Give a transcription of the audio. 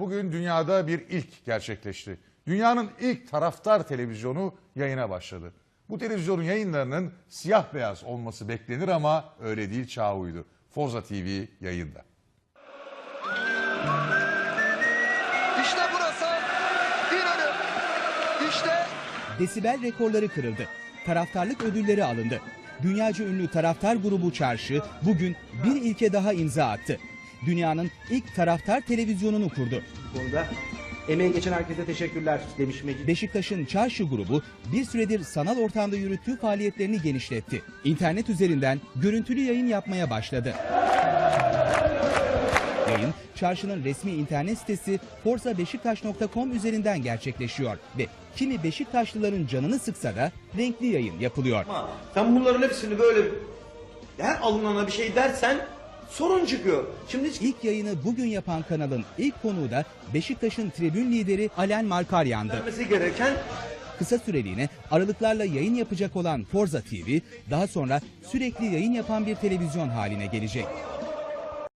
Bugün dünyada bir ilk gerçekleşti. Dünyanın ilk taraftar televizyonu yayına başladı. Bu televizyonun yayınlarının siyah beyaz olması beklenir ama öyle değil çağa uydu. Forza TV yayında. İşte burası. İnönü. İşte Desibel rekorları kırıldı. Taraftarlık ödülleri alındı. Dünyaca ünlü taraftar grubu Çarşı bugün bir ilke daha imza attı. Dünyanın ilk taraftar televizyonunu kurdu. Bu konuda emeği geçen herkese teşekkürler demiş Mecid. Beşiktaş'ın Çarşı grubu bir süredir sanal ortamda yürüttüğü faaliyetlerini genişletti. İnternet üzerinden görüntülü yayın yapmaya başladı. Yayın, Çarşı'nın resmi internet sitesi forsabeşiktaş.com üzerinden gerçekleşiyor ve kimi Beşiktaşlıların canını sıksa da renkli yayın yapılıyor. Ama sen bunların hepsini böyle her alınana bir şey dersen sorun çıkıyor. Şimdi İlk yayını bugün yapan kanalın ilk konuğu da Beşiktaş'ın tribün lideri Alen Markaryan'dı. gereken Kısa süreliğine aralıklarla yayın yapacak olan Forza TV daha sonra sürekli yayın yapan bir televizyon haline gelecek.